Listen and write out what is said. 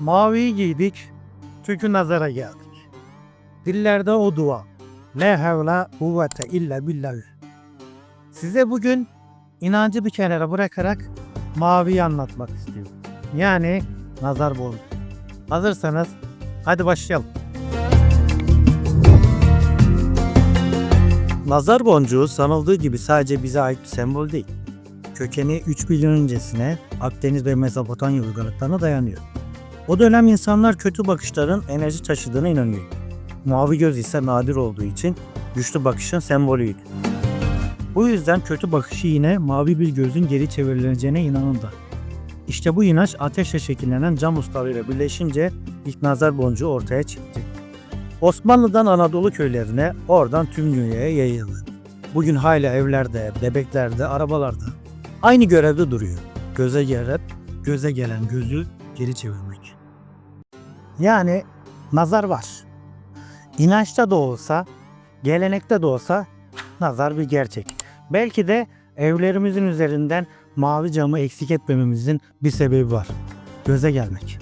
Maviyi giydik çünkü nazara geldik. Dillerde o dua. La havla kuvvete illa billah. Size bugün inancı bir kenara bırakarak maviyi anlatmak istiyorum. Yani nazar boncuğu. Hazırsanız hadi başlayalım. Nazar boncuğu sanıldığı gibi sadece bize ait bir sembol değil. Kökeni 3 milyon öncesine Akdeniz ve Mezopotamya uygarlıklarına dayanıyor. O dönem insanlar kötü bakışların enerji taşıdığına inanıyor. Mavi göz ise nadir olduğu için güçlü bakışın sembolüydü. Bu yüzden kötü bakışı yine mavi bir gözün geri çevrileceğine inanıldı. İşte bu inanç ateşle şekillenen cam ustalığıyla birleşince ilk nazar boncuğu ortaya çıktı. Osmanlı'dan Anadolu köylerine, oradan tüm dünyaya yayıldı. Bugün hala evlerde, bebeklerde, arabalarda aynı görevde duruyor. Göze gelip göze gelen gözü geri çevirmek. Yani nazar var. İnançta da olsa, gelenekte de olsa nazar bir gerçek. Belki de evlerimizin üzerinden mavi camı eksik etmememizin bir sebebi var. Göze gelmek.